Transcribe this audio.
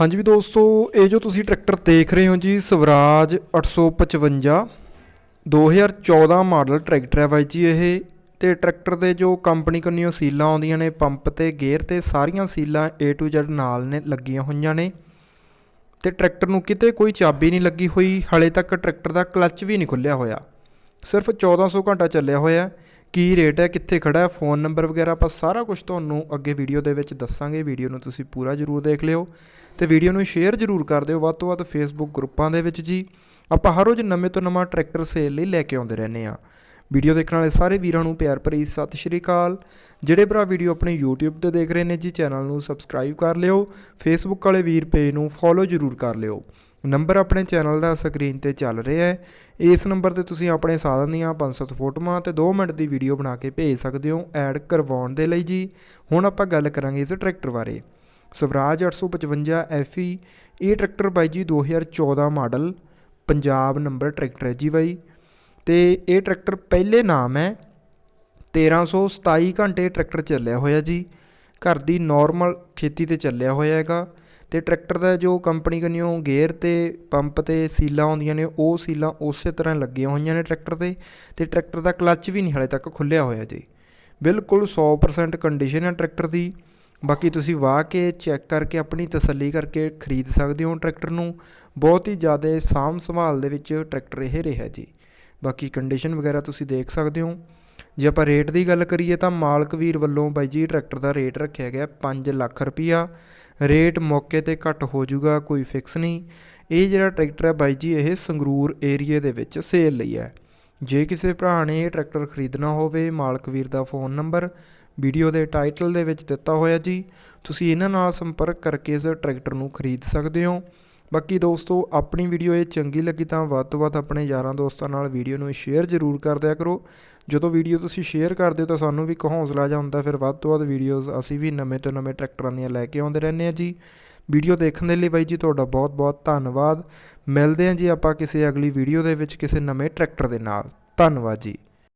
ਹਾਂਜੀ ਵੀ ਦੋਸਤੋ, ਇਹ ਜੋ ਤੁਸੀਂ ਟਰੈਕਟਰ ਦੇਖ ਰਹੇ ਹੋ ਜੀ, ਸਵਰਾਜ 855 2014 ਮਾਡਲ ਟਰੈਕਟਰ ਹੈ ਬਾਈ ਜੀ ਇਹ। ਤੇ ਟਰੈਕਟਰ ਦੇ ਜੋ ਕੰਪਨੀ ਕੰਨੀਓ ਸੀਲਾਂ ਆਉਂਦੀਆਂ ਨੇ, ਪੰਪ ਤੇ, ਗੇਅਰ ਤੇ, ਸਾਰੀਆਂ ਸੀਲਾਂ A to Z ਨਾਲ ਨੇ, ਲੱਗੀਆਂ ਹੋਈਆਂ ਨੇ। ਤੇ ਟਰੈਕਟਰ ਨੂੰ ਕਿਤੇ ਕੋਈ ਚਾਬੀ ਨਹੀਂ ਲੱਗੀ ਹੋਈ, ਹਲੇ ਤੱਕ ਟਰੈਕਟਰ ਦਾ ਕਲੱਚ ਵੀ ਨਹੀਂ ਖੁੱਲਿਆ ਹੋਇਆ। ਸਿਰਫ 1400 ਘੰਟਾ ਚੱਲਿਆ ਹੋਇਆ। ਕੀ ਰੇਟ ਹੈ, ਕਿੱਥੇ ਖੜਾ ਹੈ ਫੋਨ ਨੰਬਰ ਵਗੈਰਾ ਆਪਾਂ ਸਾਰਾ ਕੁਝ ਤੁਹਾਨੂੰ ਅੱਗੇ ਵੀਡੀਓ ਦੇ ਵਿੱਚ ਦੱਸਾਂਗੇ। ਵੀਡੀਓ ਨੂੰ ਤੁਸੀਂ ਪੂਰਾ ਜ਼ਰੂਰ ਦੇਖ ਲਿਓ ਤੇ ਵੀਡੀਓ ਨੂੰ ਸ਼ੇਅਰ ਜ਼ਰੂਰ ਕਰ ਦਿਓ। ਵੱਧ ਤੋਂ ਵੱਧ ਫੇਸਬੁੱਕ ਗਰੁੱਪਾਂ ਦੇ ਵਿੱਚ ਜੀ। ਆਪਾਂ ਹਰ ਰੋਜ਼ ਨਵੇਂ ਤੋਂ ਨਵਾਂ ਟਰੈਕਟਰ ਸੇਲ ਲਈ ਲੈ ਕੇ ਆਉਂਦੇ ਰਹਿੰਦੇ ਆ ਵੀਡੀਓ ਦੇਖਣ ਵਾਲੇ ਸਾਰੇ ਵੀਰਾਂ ਨੂੰ ਪਿਆਰ ਭਰੀ ਸਤਿ ਸ਼੍ਰੀ ਅਕਾਲ। ਜਿਹੜੇ ਭਰਾ ਵੀਡੀਓ ਆਪਣੇ YouTube ਤੇ ਦੇਖ ਰਹੇ ਨੇ ਜੀ ਚੈਨਲ ਨੂੰ ਸਬਸਕ੍ਰਾਈਬ ਕਰ ਲਿਓ। ਫੇਸਬੁੱਕ ਵਾਲੇ ਵੀਰ ਪੇਜ ਨੂੰ ਫੋਲੋ ਜ਼ਰੂਰ ਕਰ ਲਿਓ। ਨੰਬਰ ਆਪਣੇ ਚੈਨਲ ਦਾ ਸਕਰੀਨ ਤੇ ਚੱਲ ਰਿਹਾ ਹੈ। ਇਸ ਨੰਬਰ ਤੇ ਤੁਸੀਂ ਆਪਣੇ ਸਾਧਨ ਦੀਆਂ 500 ਫੋਟੋਆਂ ਤੇ 2 ਮਿੰਟ ਦੀ ਵੀਡੀਓ ਬਣਾ ਕੇ ਭੇਜ ਸਕਦੇ ਹੋ ਐਡ ਕਰਵਾਉਣ ਦੇ ਲਈ ਜੀ। ਹੁਣ ਆਪਾਂ ਗੱਲ ਕਰਾਂਗੇ ਇਸ ਟਰੈਕਟਰ ਬਾਰੇ। ਸਵਰਾਜ 855 FE ਇਹ ਟਰੈਕਟਰ ਬਾਈ ਜੀ 2014 ਮਾਡਲ, ਪੰਜਾਬ ਨੰਬਰ ਟਰੈਕਟਰ ਹੈ ਜੀ ਬਾਈ। ਤੇ ਇਹ ਟਰੈਕਟਰ ਪਹਿਲੇ ਨਾਮ ਹੈ। 1327 ਘੰਟੇ ਟਰੈਕਟਰ ਚੱਲਿਆ ਹੋਇਆ ਜੀ। ਘਰ ਦੀ ਨਾਰਮਲ ਖੇਤੀ ਤੇ ਚੱਲਿਆ ਹੋਇਆ ਹੈਗਾ। ਅਤੇ ਟਰੈਕਟਰ ਦਾ ਜੋ ਕੰਪਨੀ ਕੰਨਿਓ ਗੇਅਰ ਤੇ ਪੰਪ ਤੇ ਸੀਲਾਂ ਆਉਂਦੀਆਂ ਨੇ, ਉਹ ਸੀਲਾਂ ਉਸੇ ਤਰ੍ਹਾਂ ਲੱਗੀਆਂ ਹੋਈਆਂ ਨੇ ਟਰੈਕਟਰ ਤੇ ਅਤੇ ਟਰੈਕਟਰ ਦਾ ਕਲੱਚ ਵੀ ਨਹੀਂ ਹਾਲੇ ਤੱਕ ਖੁੱਲਿਆ ਹੋਇਆ ਜੀ। ਬਿਲਕੁਲ 100% ਕੰਡੀਸ਼ਨ ਹੈ ਟਰੈਕਟਰ ਦੀ। ਬਾਕੀ ਤੁਸੀਂ ਵਾਹ ਕੇ ਚੈੱਕ ਕਰਕੇ ਆਪਣੀ ਤਸੱਲੀ ਕਰਕੇ ਖਰੀਦ ਸਕਦੇ ਹੋ ਟਰੈਕਟਰ ਨੂੰ। ਬਹੁਤ ਹੀ ਜ਼ਿਆਦਾ ਸਾਂਭ ਸੰਭਾਲ ਦੇ ਵਿੱਚ ਟਰੈਕਟਰ ਇਹ ਰਿਹਾ ਜੀ। ਬਾਕੀ ਕੰਡੀਸ਼ਨ ਵਗੈਰਾ ਤੁਸੀਂ ਦੇਖ ਸਕਦੇ ਹੋ। ਜੇ ਆਪਾਂ ਰੇਟ ਦੀ ਗੱਲ ਕਰੀਏ ਤਾਂ ਮਾਲਕ ਵੀਰ ਵੱਲੋਂ ਬਾਈ ਜੀ ਟਰੈਕਟਰ ਦਾ ਰੇਟ ਰੱਖਿਆ ਗਿਆ 5 ਲੱਖ ਰੁਪਈਆ। ਰੇਟ ਮੌਕੇ ਤੇ ਘੱਟ ਹੋ ਜਾਊਗਾ, ਕੋਈ ਫਿਕਸ ਨਹੀਂ। ਇਹ ਜਿਹੜਾ ਟਰੈਕਟਰ ਹੈ ਬਾਈ ਜੀ, ਇਹ ਸੰਗਰੂਰ ਏਰੀਏ ਦੇ ਵਿੱਚ ਸੇਲ ਲਈ ਹੈ। ਜੇ ਕਿਸੇ ਭਰਾ ਨੇ ਇਹ ਟਰੈਕਟਰ ਖਰੀਦਣਾ ਹੋਵੇ, ਮਾਲਕ ਵੀਰ ਦਾ ਫੋਨ ਨੰਬਰ, ਵੀਡੀਓ ਦੇ ਟਾਈਟਲ ਦੇ ਵਿੱਚ ਦਿੱਤਾ ਹੋਇਆ ਜੀ। ਤੁਸੀਂ ਇਹਨਾਂ ਨਾਲ ਸੰਪਰਕ ਕਰਕੇ ਇਸ ਟਰੈਕਟਰ ਨੂੰ ਖਰੀਦ ਸਕਦੇ ਹੋ। ਬਾਕੀ ਦੋਸਤੋ, ਆਪਣੀ ਵੀਡੀਓ ਇਹ ਚੰਗੀ ਲੱਗੀ ਤਾਂ ਵੱਧ ਤੋਂ ਵੱਧ ਆਪਣੇ ਯਾਰਾਂ ਦੋਸਤਾਂ ਨਾਲ ਵੀਡੀਓ ਨੂੰ ਸ਼ੇਅਰ ਜ਼ਰੂਰ ਕਰ ਦਿਆ ਕਰੋ। ਜਦੋਂ ਵੀਡੀਓ ਤੁਸੀਂ ਸ਼ੇਅਰ ਕਰਦੇ ਹੋ ਤਾਂ ਸਾਨੂੰ ਵੀ ਇੱਕ ਹੌਸਲਾ ਜਿਹਾ ਹੁੰਦਾ, ਫਿਰ ਵੱਧ ਤੋਂ ਵੱਧ ਵੀਡੀਓਜ਼ ਅਸੀਂ ਵੀ ਨਵੇਂ ਤੋਂ ਨਵੇਂ ਟਰੈਕਟਰਾਂ ਦੀਆਂ ਲੈ ਕੇ ਆਉਂਦੇ ਰਹਿੰਦੇ ਆ ਜੀ। ਵੀਡੀਓ ਦੇਖਣ ਦੇ ਲਈ ਬਾਈ ਜੀ ਤੁਹਾਡਾ ਬਹੁਤ ਬਹੁਤ ਧੰਨਵਾਦ। ਮਿਲਦੇ ਹਾਂ ਜੀ ਆਪਾਂ ਕਿਸੇ ਅਗਲੀ ਵੀਡੀਓ ਦੇ ਵਿੱਚ ਕਿਸੇ ਨਵੇਂ ਟਰੈਕਟਰ ਦੇ ਨਾਲ। ਧੰਨਵਾਦ ਜੀ।